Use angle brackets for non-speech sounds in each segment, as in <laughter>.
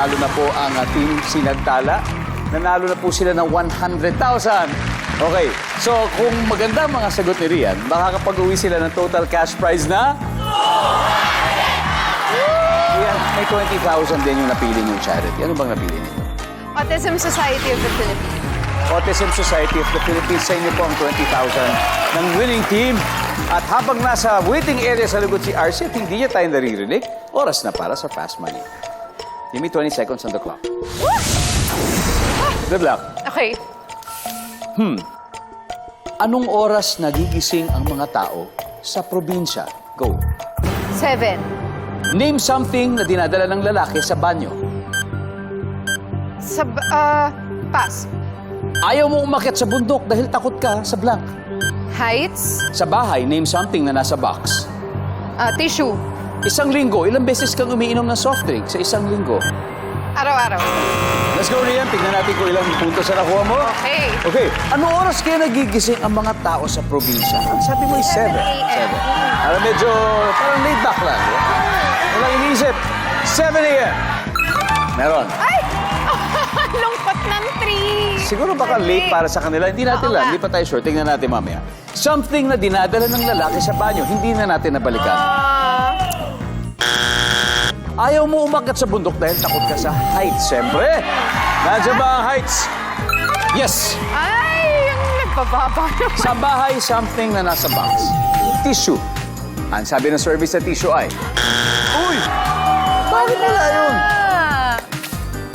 nanalo na po ang uh, Team Sinagtala. Nanalo na po sila ng 100,000. Okay, so kung maganda ang mga sagot ni Rian, makakapag-uwi sila ng total cash prize na... Rian, may 20,000 din yung napili niyong charity. Ano bang napili niyo? Autism Society of the Philippines. Autism Society of the Philippines sa inyo po ang 20,000 ng winning team. At habang nasa waiting area sa lugod si RC at hindi niya tayo naririnig, oras na para sa Fast Money. Give me 20 seconds on the clock. Good luck. Okay. Anong oras nagigising ang mga tao sa probinsya? Go. Seven. Name something na dinadala ng lalaki sa banyo. Sab... ah, pass. Ayaw mo umakyat sa bundok dahil takot ka sa blank. Heights. Sa bahay, name something na nasa box. ah, tissue. Isang linggo, ilang beses kang umiinom ng soft drink sa isang linggo? Araw-araw. Let's go, Rian. Tignan natin kung ilang puntos na nakuha mo. Okay. Okay. Anong oras kaya nagigising ang mga tao sa probinsya? Ang sabi mo ay 7. 7 a.m. Para medyo parang laid back lang. Walang iniisip. 7 a.m. Meron. Ay! <laughs> Lungkot ng tree. Siguro baka late para sa kanila. Hindi natin Oo lang. nga. Hindi pa tayo sure. Tingnan natin mamaya. Something na dinadala ng lalaki sa banyo. Hindi na natin nabalikan. Ayaw mo umakyat sa bundok dahil takot ka sa heights. Siyempre. Nandiyan ba ang heights? Yes. ay, yung nagbababa naman. <laughs> Sa bahay, something na nasa box. Tissue. Ang sabi ng service sa tissue ay, Uy! Bakit wala yun?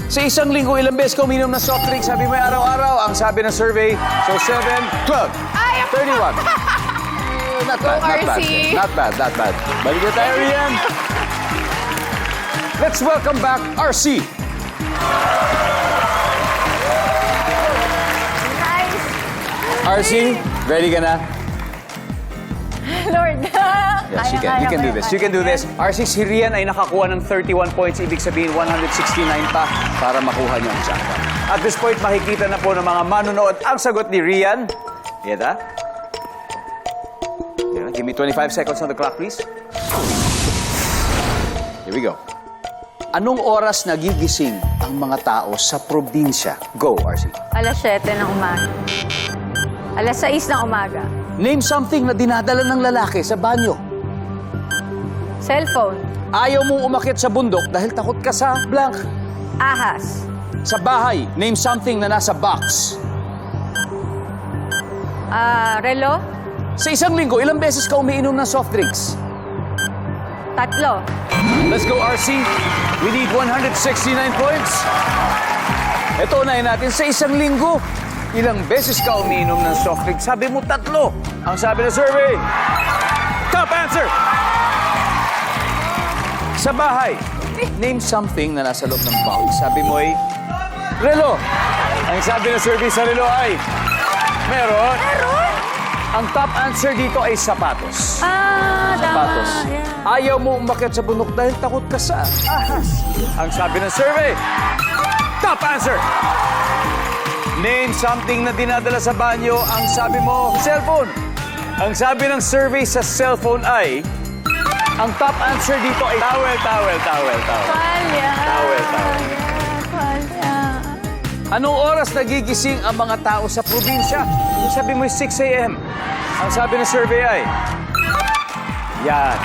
Sa isang linggo, ilang beses ka uminom ng soft drink, sabi mo araw-araw. Ang sabi ng survey, so 7, 12, Ay, 31. Eh, not bad, not bad. RC. Not bad, not bad. Balik na tayo, Rian. Let's welcome back RC. Nice. RC, ready ka na? Lord. <laughs> Yes, you can. You can do this. You can do this. RC, si Rian ay nakakuha ng 31 points. Ibig sabihin, 169 pa para makuha niyo ang jackpot. At this point, makikita na po ng mga manonood ang sagot ni Rian. Yan, Give me 25 seconds on the clock, please. Here we go. Anong oras nagigising ang mga tao sa probinsya? Go, RC. Alas 7 ng umaga. Alas 6 ng umaga. Name something na dinadala ng lalaki sa banyo. Cellphone. Ayaw mong umakyat sa bundok dahil takot ka sa blank. Ahas. Sa bahay, name something na nasa box. Ah, relo. Sa isang linggo, ilang beses ka umiinom ng soft drinks? Tatlo. Let's go, RC. We need 169 points. Ito unahin natin. Sa isang linggo, ilang beses ka umiinom ng soft drinks? Sabi mo, tatlo. Ang sabi ng survey. Top answer! Sa bahay, name something na nasa loob ng box. Sabi mo ay, relo. Ang sabi ng survey sa relo ay, meron. Meron? Ang top answer dito ay sapatos. Ah, Sapatos. tama. Yeah. Ayaw mo umakyat sa bundok dahil takot ka sa ahas. Ang sabi ng survey, top answer. Name something na dinadala sa banyo. Ang sabi mo, cellphone. Ang sabi ng survey sa cellphone ay, ang top answer dito ay towel, towel, towel, towel. Palya. Towel, towel. Anong oras nagigising ang mga tao sa probinsya? Sabi mo ay 6 a.m. Ang sabi ng survey ay... Yan.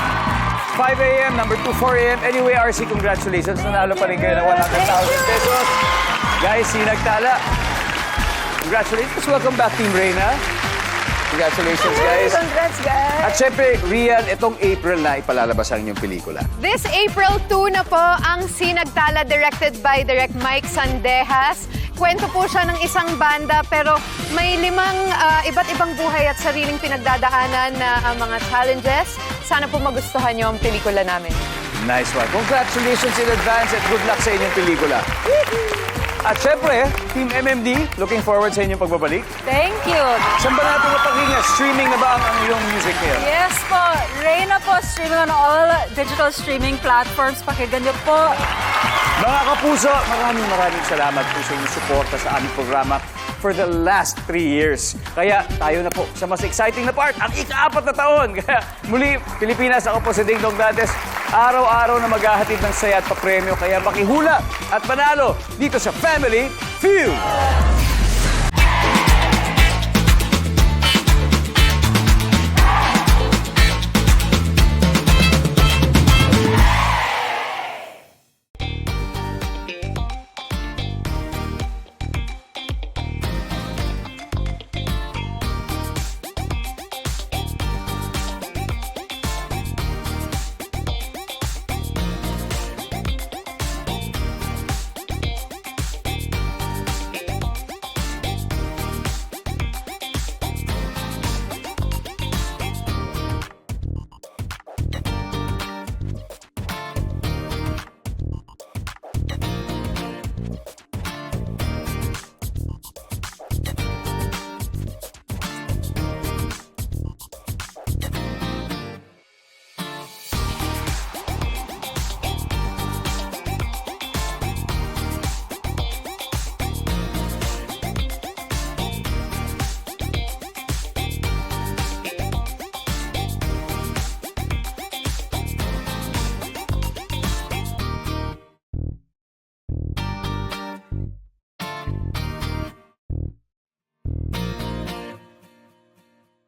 5 a.m., number 2, 4 a.m. Anyway, RC, congratulations. Nanalo pa rin kayo ng 100,000 pesos. Guys, sinagtala. Congratulations. Welcome back, Team Reyna. Congratulations, guys. Congrats, guys. At syempre, Rian, itong April na ipalalabas ang inyong pelikula. This April 2 na po ang Sinagtala directed by Direct Mike Sandejas. Kwento po siya ng isang banda pero may limang ah, iba't ibang buhay at sariling pinagdadaanan na ah, mga challenges. Sana po magustuhan niyo ang pelikula namin. Nice one. Congratulations in advance at good luck sa inyong pelikula. At syempre, Team MMD, looking forward sa inyong pagbabalik. Thank you. Saan ba natin mapakinggan? Streaming na ba ang, ang iyong music ngayon? Yes po, Reyna po streaming on all digital streaming platforms. Pakinggan niyo po. Mga kapuso, maraming maraming salamat po sa inyong suporta sa aming programa for the last three years. Kaya tayo na po sa mas exciting na part, ang ika-apat na taon. <laughs> Kaya muli, Pilipinas, ako po si Ding Dong Dantes. Araw-araw na maghahatid ng saya at papremyo kaya makihula at panalo dito sa Family Feud.